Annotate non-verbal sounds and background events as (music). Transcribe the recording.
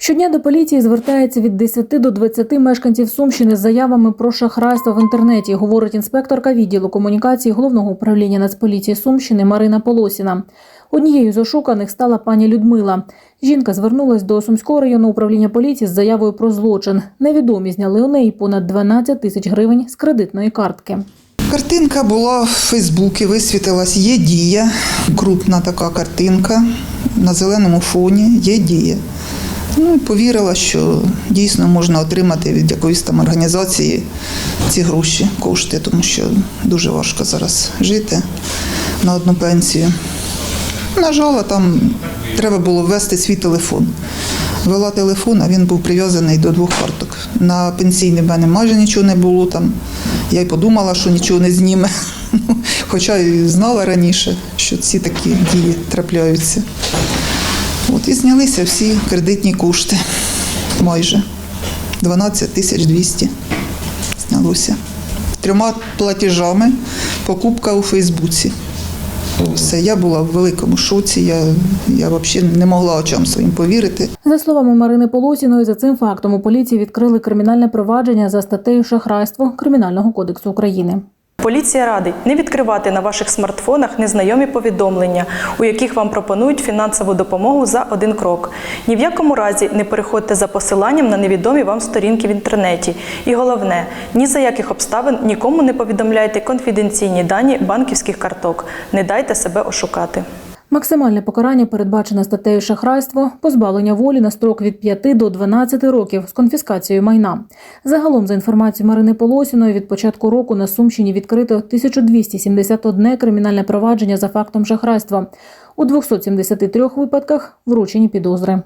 Щодня до поліції звертається від 10 до 20 мешканців Сумщини з заявами про шахрайство в інтернеті, говорить інспекторка відділу комунікації головного управління Нацполіції Сумщини Марина Полосіна. Однією з ошуканих стала пані Людмила. Жінка звернулась до Сумського районного управління поліції з заявою про злочин. Невідомі зняли у неї понад 12 тисяч гривень з кредитної картки. Картинка була в Фейсбуці, висвітилась є дія, крупна така картинка на зеленому фоні є дія. Ну повірила, що дійсно можна отримати від якоїсь там організації ці гроші, кошти, тому що дуже важко зараз жити на одну пенсію. Нажала там, треба було ввести свій телефон. Вела телефон, а він був прив'язаний до двох карток. На пенсійний в мене майже нічого не було там. Я й подумала, що нічого не зніме. (laughs) Ну, Хоча і знала раніше, що ці такі дії трапляються. От і знялися всі кредитні кошти. Майже 12 тисяч 200 знялося. Трьома платежами покупка у Фейсбуці. Все, я була в великому шоці, я, я взагалі не могла очам своїм повірити. За словами Марини Полосіної, за цим фактом у поліції відкрили кримінальне провадження за статтею шахрайство Кримінального кодексу України. Поліція радить не відкривати на ваших смартфонах незнайомі повідомлення, у яких вам пропонують фінансову допомогу за один крок. Ні в якому разі не переходьте за посиланням на невідомі вам сторінки в інтернеті. І головне, ні за яких обставин нікому не повідомляйте конфіденційні дані банківських карток. Не дайте себе ошукати. Максимальне покарання передбачене статтею шахрайство, позбавлення волі на строк від 5 до 12 років з конфіскацією майна. Загалом, за інформацією Марини Полосіної, від початку року на Сумщині відкрито 1271 кримінальне провадження за фактом шахрайства. У 273 випадках вручені підозри.